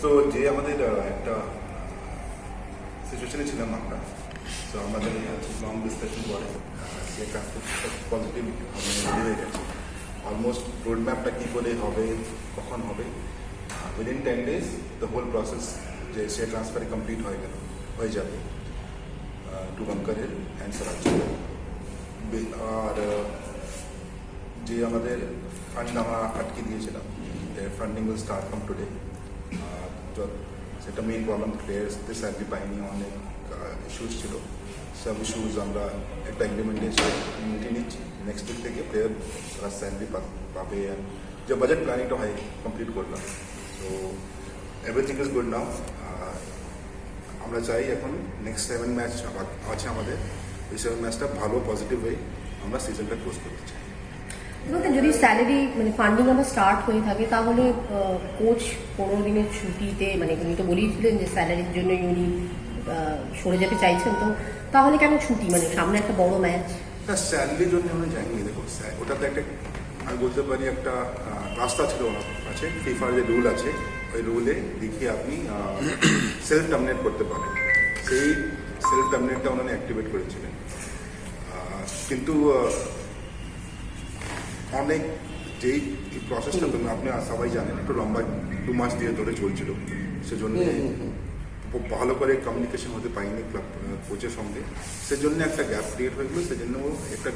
So যে আমাদের একটা সিচুয়েশনে ছিলাম আমরা সো আমাদের লং ডিসকাশন পরে যে পজিটিভ হয়ে গেছে। অলমোস্ট রোড ম্যাপটা কী করে হবে, কখন হবে within ten days the whole process যে সে ট্রান্সফার কমপ্লিট হয়ে গেল, হয়ে যাবে টু বাঙ্কারের অ্যান্ড স্বরাজ আর যে আমাদের ফান্ড আমরা আটকে দিয়েছিলাম funding will start from today সেটা মেইন প্রবলেম প্লেয়ার্সদের স্যালারি পাইনি অনেক ইস্যুস ছিল সব ইস্যুস আমরা একটা এগ্রিমেন্টে এসে নিচ্ছি নেক্সট উইক থেকে প্লেয়ার তারা স্যালারি পাবে and যে বাজেট প্ল্যানিংটা হয় কমপ্লিট করলাম তো এভরিথিং ইজ গুড নাও আমরা চাই এখন নেক্সট সেভেন ম্যাচ আছে আমাদের। এই সেভেন ম্যাচটা ভালো পজিটিভ হয়ে আমরা সিজনটা ক্লোজ করতে চাই। বলতে যদি স্যালারি মানে ফান্ডিং আবার স্টার্ট হয়ে থাকে, তাহলে কোচ পনেরো দিনের ছুটিতে মানে উনি তো বলেইছিলেন যে স্যালারির জন্য উনি সরে যেতে চাইছেন। তো তাহলে কেন ছুটি? মানে সামনে একটা বড় ম্যাচ না স্যালারির জন্য আমরা জানিয়ে দেখো স্যা- ওটাতে একটা, আমি বলতে পারি, একটা রাস্তা ছিল ওনার কাছে। ফিফার যে রুল আছে, ওই রুলে দেখিয়ে আপনি সেলফ টার্মিনেট করতে পারেন। সেই সেলফ টার্মিনেটটা ওনারা অ্যাক্টিভেট করেছিলেন কিন্তু অনেক যেই প্রসেসটা তুমি আপনি সবাই জানেন একটু লম্বা দু মাস দিয়ে ধরে চলছিল। সেজন্য খুব ভালো করে কমিউনিকেশন হতে পারিনি ক্লাব কোচের সঙ্গে। সেজন্য একটা গ্যাপ ক্রিয়েট হয়ে গেলো সেজন্য ও একটা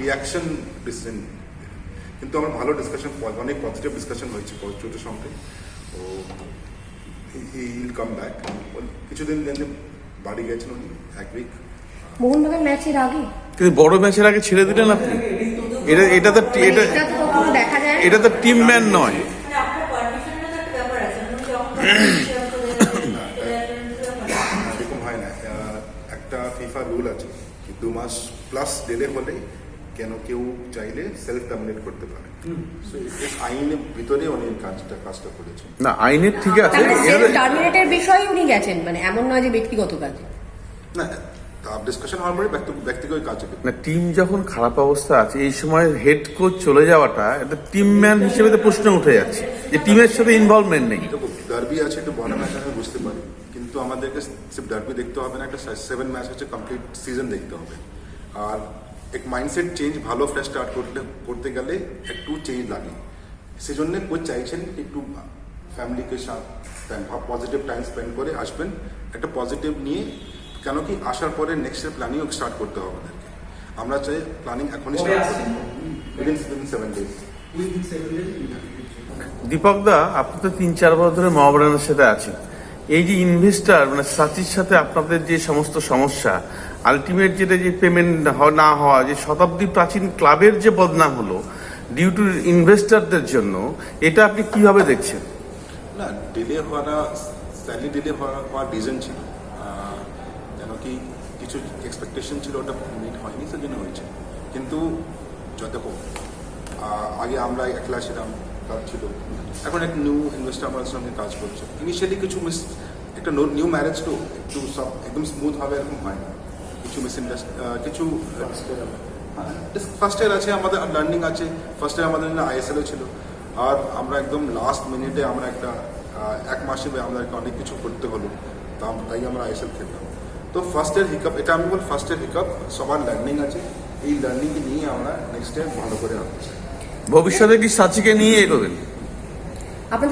রিয়াকশন ডিসিশন কিন্তু আমার ভালো ডিসকাশন অনেক পজিটিভ ডিসকাশন হয়েছে কোচের সঙ্গে। ও ইল কাম ব্যাক কিছুদিন দেন বাড়ি গেছেন উনি এক উইক মোহনবাগান ম্যাচের আগে? কিন্তু বড় ম্যাচের আগে ছেড়ে দিলেন আপনি? এটা এটা তো মানে এটা এটা তো কখনো দেখা যায় না। এটা তো টিম ম্যান নয়। মানে যখন এরকম হয় না। একটা ফিফা রুল আছে দু মাস প্লাস ডিলে হলে কেন কেউ চাইলে সেলফ টার্মিনেট করতে পারে। আইনের ভিতরে এই কাজটা কাজটা করেছেন। না আইনের ঠিক আছে। টার্মিনেটের বিষয়ে উনি গেছেন। মানে এমন নয় যে ব্যক্তিগত কাজে। না ডিসকাশন হওয়ার পরে ব্যক্তি- ব্যক্তিগত কাজে না টিম যখন খারাপ অবস্থা আছে এই সময় হেড কোচ চলে যাওয়াটা এটা টিম ম্যান হিসেবে তো প্রশ্ন উঠে যাচ্ছে। যে টিমের সাথে ইনভলভমেন্ট নেই। ডার্বি আছে একটু বড় ম্যাচ আমি বুঝতে পারি। কিন্তু আমাদেরকে সির্ফ ডার্বি দেখতে হবে না একটা সেভেন ম্যাচ হচ্ছে কমপ্লিট সিজন দেখতে হবে। আর এক মাইন্ডসেট চেঞ্জ ভালো ফ্রেশ স্টার্ট করতে করতে গেলে একটু চেঞ্জ লাগে। সেজন্য কোচ চাইছেন একটু ফ্যামিলিকে সাথে পজিটিভ টাইম স্পেন্ড করে আসবেন। একটা পজিটিভ নিয়ে কেন কি আসার পরে নেক্সট প্ল্যানিংও স্টার্ট করতে হবে আমাদেরকে। আমরা চাই প্ল্যানিং এখনই স্টার্ট করতে within within seven days Deepak দা আপনি তো তিন চার বছর ধরে মহাবরানের সাথে আছেন। এই যে ইনভেস্টার মানে সাচির সাথে আপনাদের যে সমস্ত সমস্যা আলটিমেট যেটা যে পেমেন্ট না হওয়া যে শতাব্দী প্রাচীন ক্লাবের যে বদনাম হলো ডিউ টু ইনভেস্টারদের জন্য এটা আপনি কীভাবে দেখছেন? না ডিলে হওয়াটা স্যালি ডিলে হওয়া হওয়ার রিজন ছিল। কেন কি কিছু এক্সপেকটেশন ছিল ওটা মিট হয়নি সেজন্য হয়েছে। কিন্তু যত আগে আমরা একলা ছিলাম কাজ ছিল। এখন এক নিউ ইনভেস্টার আমাদের সঙ্গে কাজ করছে। ইনিশিয়ালি কিছু মিস একটা নিউ ম্যারেজ তো একটু সব একদম স্মুথ হবে এরকম হয় না। কিছু মিস কিছু ফার্স্ট ইয়ার আছে আমাদের লার্নিং আছে। ফার্স্ট ইয়ার আমাদের আইএসএলও ছিল। আর আমরা একদম লাস্ট মিনিটে আমরা একটা এক মাসে আমাদেরকে অনেক কিছু করতে হলো। তাই আমরা আইএসএল খেললাম তো ফার্স্ট ইয়ার হিকআপ এটা আমি বল ফার্স্ট ইয়ার হিকআপ সবার লার্নিং আছে। এই লার্নিং নিয়ে আমরা নেক্সট টাইম ভালো করে আনতে চাই ভবিষ্যতে কি সাচিকে নিয়ে এগোবেন? আপনাদের